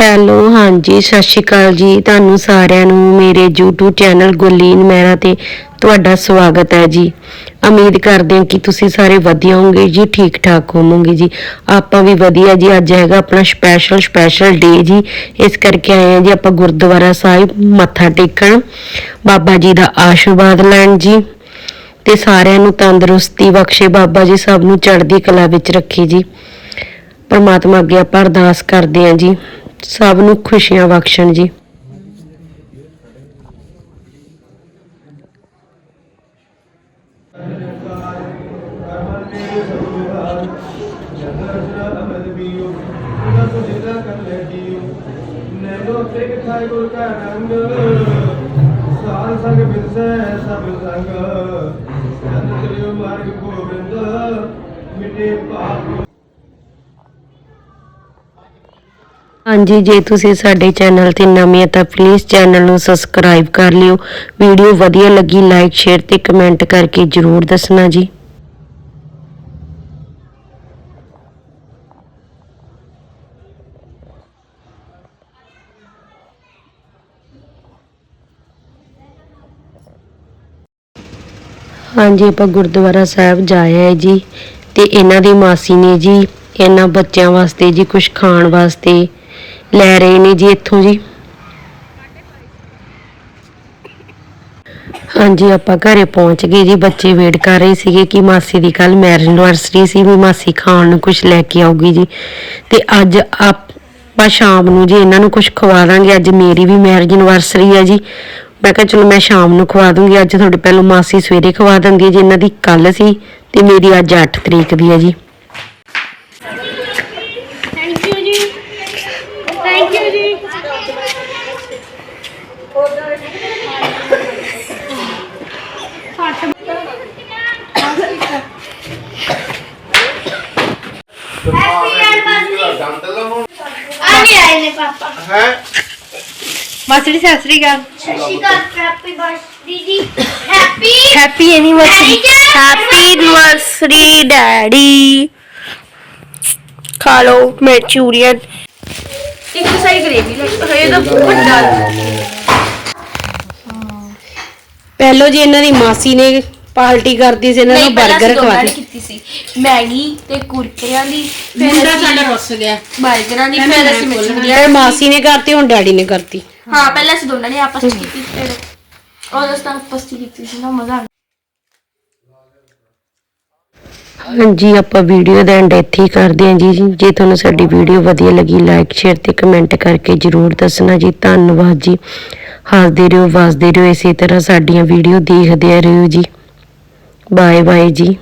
Hello ਹਾਂਜੀ, ਸਤਿ ਸ਼੍ਰੀ ਅਕਾਲ ਜੀ। ਤੁਹਾਨੂੰ ਸਾਰਿਆਂ ਨੂੰ ਮੇਰੇ YouTube ਚੈਨਲ ਗੁਰਲੀਨ ਮਹਿਰਾ ਤੇ ਤੁਹਾਡਾ ਸਵਾਗਤ ਹੈ ਜੀ। ਉਮੀਦ ਕਰਦੇ ਹਾਂ ਕਿ ਤੁਸੀਂ ਸਾਰੇ ਵਧੀਆ ਹੋਵੋਗੇ ਜੀ ਠੀਕ ਠਾਕ ਹੋਵੋਗੇ ਜੀ। ਆਪਾਂ ਵੀ ਵਧੀਆ ਜੀ, ਅੱਜ ਹੈਗਾ ਆਪਣਾ ਸਪੈਸ਼ਲ ਸਪੈਸ਼ਲ ਡੇ ਜੀ। ਇਸ ਕਰਕੇ ਆਏ ਹਾਂ ਜੀ, ਆਪਾਂ ਗੁਰਦੁਆਰਾ ਸਾਹਿਬ ਮੱਥਾ ਟੇਕਣ। ਬਾਬਾ ਜੀ ਦਾ ਆਸ਼ੀਰਵਾਦ ਲੈਣ ਜੀ। ਤੇ ਸਾਰਿਆਂ ਨੂੰ ਤੰਦਰੁਸਤੀ ਬਖਸ਼ੇ, ਬਾਬਾ ਜੀ ਸਭ ਨੂੰ ਚੜ੍ਹਦੀ ਕਲਾ ਵਿੱਚ ਰੱਖੇ ਜੀ। ਪਰਮਾਤਮਾ ਅੱਗੇ ਆਪਾਂ ਅਰਦਾਸ ਕਰਦੇ ਹਾਂ ਜੀ। ਸਭ ਨੂੰ ਖੁਸ਼ੀਆਂ ਬਖਸ਼ਣ ਜੀ। ਮਿਟੇ ਪਾਪ ਹਾਂਜੀ, ਜੇ ਤੁਸੀਂ ਸਾਡੇ ਚੈਨਲ ਤੇ ਨਵੇਂ ਹੋ ਤਾਂ ਪਲੀਜ਼ ਚੈਨਲ ਨੂੰ ਸਬਸਕ੍ਰਾਈਬ ਕਰ ਲਿਓ। ਵੀਡੀਓ ਵਧੀਆ ਲੱਗੀ ਲਾਈਕ ਸ਼ੇਅਰ ਤੇ ਕਮੈਂਟ ਕਰਕੇ ਜਰੂਰ ਦੱਸਣਾ ਜੀ। ਹਾਂਜੀ, ਆਪਾਂ ਗੁਰਦੁਆਰਾ ਸਾਹਿਬ ਜਾਇਆ ਹੈ ਜੀ ਤੇ ਇਹਨਾਂ ਦੀ ਮਾਸੀ ਨੇ ਜੀ, ਇਹਨਾਂ ਬੱਚਿਆਂ ਵਾਸਤੇ ਜੀ ਕੁਝ ਖਾਣ ਵਾਸਤੇ ਲੈ ਰਹੇ ਨੇ ਜੀ ਇੱਥੋਂ ਜੀ। ਹਾਂਜੀ, ਆਪਾਂ ਘਰੇ ਪਹੁੰਚ ਗਏ ਜੀ। ਬੱਚੇ ਵੇਟ ਕਰ ਰਹੇ ਸੀਗੇ ਕਿ ਮਾਸੀ ਦੀ ਕੱਲ ਮੈਰਿਜ ਐਨਵਰਸਰੀ ਸੀ ਵੀ ਮਾਸੀ ਖਾਣ ਨੂੰ ਕੁਝ ਲੈ ਕੇ ਆਊਗੀ ਜੀ। ਤੇ ਅੱਜ ਆਪਾਂ ਸ਼ਾਮ ਨੂੰ ਜੀ ਇਹਨਾਂ ਨੂੰ ਕੁਝ ਖਵਾ ਦਾਂਗੇ। ਅੱਜ ਮੇਰੀ ਵੀ ਮੈਰਿਜ ਐਨਵਰਸਰੀ ਹੈ ਜੀ। ਮੈਂ ਕਿਹਾ ਚਲੋ ਮੈਂ ਸ਼ਾਮ ਨੂੰ ਖਵਾ ਦੂੰਗੀ। ਅੱਜ ਤੁਹਾਡੇ ਪਹਿਲੋਂ ਮਾਸੀ ਸਵੇਰੇ ਖਵਾ ਦਿੰਦੀ ਹੈ ਜੀ। ਇਹਨਾਂ ਦੀ ਕੱਲ ਸੀ ਤੇ ਮੇਰੀ ਅੱਜ 8 ਤਰੀਕ ਦੀ ਹੈ ਜੀ ਥੈਂਕ ਯੂ ਜੀ ਥੈਂਕ ਯੂ ਜੀ ਆ ਨਹੀਂ ਆਏ ਨੇ ਪਾਪਾ ਹੈ ਮਾਸੜੀ ਸਤਿ ਸ੍ਰੀ ਅਕਾਲ। Happy birthday happy happy anniversary happy anniversary daddy ਖਾ ਲਓ ਮੈਚੂਰੀਅਨ ਇੱਕ ਸਾਈ ਗ੍ਰੇਵੀ ਲੈ ਇਹ ਤਾਂ ਵੱਡਾ। ਪਹਿਲੋ ਜੀ ਇਹਨਾਂ ਦੀ ਮਾਸੀ ਨੇ ਪਾਰਟੀ ਕਰਦੀ ਸੀ ਇਹਨਾਂ ਨੂੰ 버ਗਰ ਖਵਾ ਦਿੱਤੇ ਕੀਤੀ ਸੀ। ਮੈਗੀ ਤੇ ਕੁਰਕਰਿਆਂ ਦੀ ਫਿਰ ਸਾਡਾ ਰੁੱਸ ਗਿਆ। 버ਗਰਾਂ ਦੀ ਫਿਰ ਅਸੀਂ ਮੈਚੂਰੀਅਨ ਫਿਰ ਮਾਸੀ ਨੇ ਕਰਤੀ ਹੁਣ ਡੈਡੀ ਨੇ ਕਰਤੀ। ਹਾਂ ਪਹਿਲਾਂ ਅਸੀਂ ਦੋਨਾਂ ਨੇ ਆਪਸ ਵਿੱਚ ਕੀਤੀ ਫਿਰ ਉਹ ਦੋਸਤਾਂ ਆਪਸ ਵਿੱਚ ਕੀਤੀ ਸੀ ਨਾ ਮਜ਼ਾ ਹਾਂਜੀ ਆਪਾਂ ਵੀਡੀਓ ਦਾ ਐਂਡ ਇੱਥੇ ਹੀ ਕਰਦੇ ਹਾਂ ਜੀ। ਜੇ ਤੁਹਾਨੂੰ ਸਾਡੀ ਵੀਡੀਓ ਵਧੀਆ ਲੱਗੀ ਲਾਈਕ ਸ਼ੇਅਰ ਤੇ ਕਮੈਂਟ ਕਰਕੇ ਜਰੂਰ ਦੱਸਣਾ ਜੀ। ਧੰਨਵਾਦ ਜੀ। ਹੱਸਦੇ ਰਹੋ ਵਸਦੇ ਰਹੋ ਇਸੇ ਤਰ੍ਹਾਂ ਸਾਡੀਆਂ ਵੀਡੀਓ ਦੇਖਦੇ ਰਹੋ ਜੀ। ਬਾਏ ਬਾਏ ਜੀ।